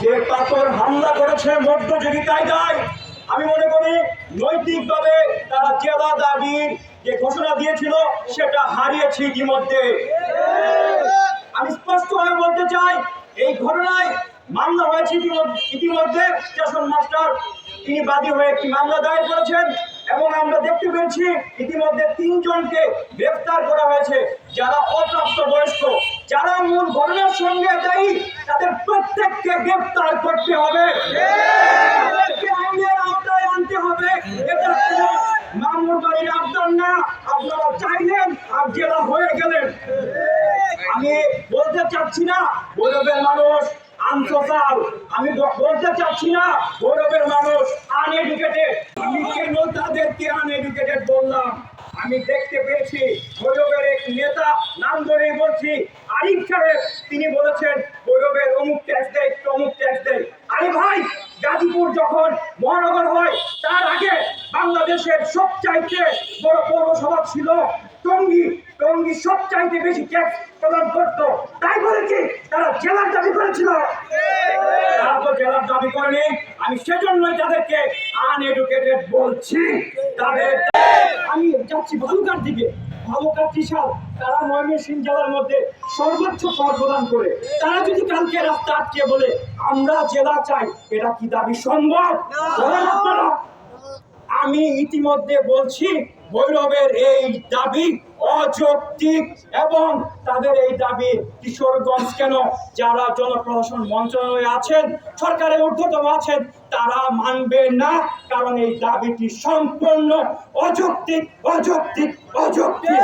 যে তারপর হামলা করেছে মধ্যযুগী কায়দায় আমি মনে করি নৈতিকভাবে তারা জেলা দাবির যে ঘোষণা দিয়েছিল, সেটা হারিয়েছে ইতিমধ্যে। আমি স্পষ্টভাবে বলতে চাই, এই ঘটনায় মামলা হয়েছে ইতিমধ্যে- ইতিমধ্যে স্টেশন মাস্টার, তিনি বাদী হয়ে একটি মামলা দায়ের করেছেন এবং আমরা দেখতে পেয়েছি ইতিমধ্যে তিনজনকে গ্রেফতার করা হয়েছে যারা অপ্রাপ্ত বয়স্ক। যারা মূল ঘটনার সঙ্গে দায়ী, তাদের প্রত্যেককে গ্রেফতার করতে হবে। আইনের আওতায় আনতে হবে। এটা মামুর বাড়ির আবদার না। আপনারা চাইলেন আর জেলা হয়ে গেলেন। আমি বলতে চাচ্ছি না, গৌরবের মানুষ, আনসোসাল। আমি বলতে চাচ্ছি না, গৌরবের মানুষ আনএডুকেটেড আমি কেন তাদেরকে আনএডুকেটেড বললাম? আমি দেখতে পেয়েছি, গৌরবের এক নেতা, নাম ধরেই বলছি সাহেব তিনি বলেছেন গৌরবের অমুক ট্যাক্স দেয়, তমুক ট্যাক্স দেয়। আরে ভাই, গাজীপুর যখন মহানগর হয়, তার আগে বাংলাদেশের সবচাইতে বড় পৌরসভা ছিল টঙ্গী। টঙ্গী সবচাইতে বেশি ট্যাক্স প্রদান করত। তাই বলে কি, তারা জেলার দাবি করেছিল? তারা তো জেলার দাবি করেনি। আমি সেজন্যই তাদেরকে আনএডুকেটেড বলছি। তাদের আমি যাচ্ছি ভালুকার দিকে। ভালুকার ত্রিশাল তারা ময়মনসিং জেলার মধ্যে সর্বোচ্চ কর প্রদান করে। তারা যদি কালকে রাস্তা আটকে বলে, আমরা জেলা চাই, এটা কি দাবি সম্ভব? আমি ইতিমধ্যে বলছি, ভৈরবের এই দাবি অযৌক্তিক এবং তাদের এই দাবি কিশোরগঞ্জ কেন? যারা জনপ্রশাসন মন্ত্রণালয়ে আছেন, সরকারের ঊর্ধ্বতম আছেন, তারা মানবে না, কারণ এই দাবিটি সম্পূর্ণ অযৌক্তিক অযৌক্তিক অযৌক্তিক।